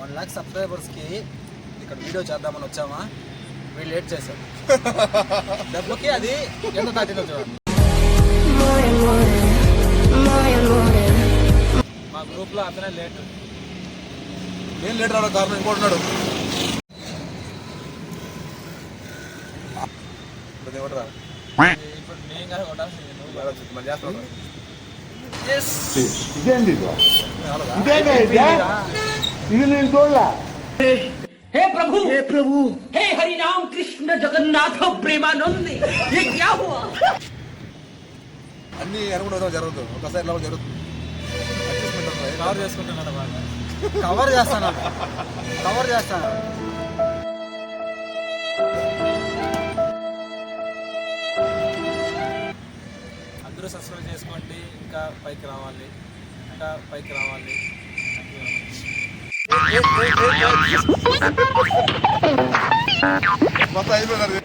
One lakh సబ్స్క్రైబర్స్కి ఇక్కడ video చేద్దామని వచ్చామా? వీళ్ళు లేట్ చేశారు. డబ్బుకి అది ఎంత దాటిందో చూడండి. మా గ్రూప్లో అతనే లేట్ నేను లేట్ రావడం కారణం? ఇంకోటి ఇప్పుడు నేను కొట్టాల్సింది నువ్వు. ఇదేంటి ఇది? ఇదేనా ఇది? ఇది నేను చూడలే हे प्रभु हे प्रभु हे हरि राम कृष्ण जगन्नाथ प्रेमानंद ये क्या हुआ అన్ని అనుకుంటే జరుగుతుంది ఒకసారి ఇలా జరుగుతుంది Adjustment ఉంటుంది. కవర్ చేసుకుంటున్నాడు బాగా కవర్ చేస్తాను కవర్ చేస్తాను అందరూ సబ్స్క్రైబ్ చేసుకోండి ఇంకా పైకి రావాలి. ఇంకా పైకి రావాలి. మొత్తం అయిపోయినారు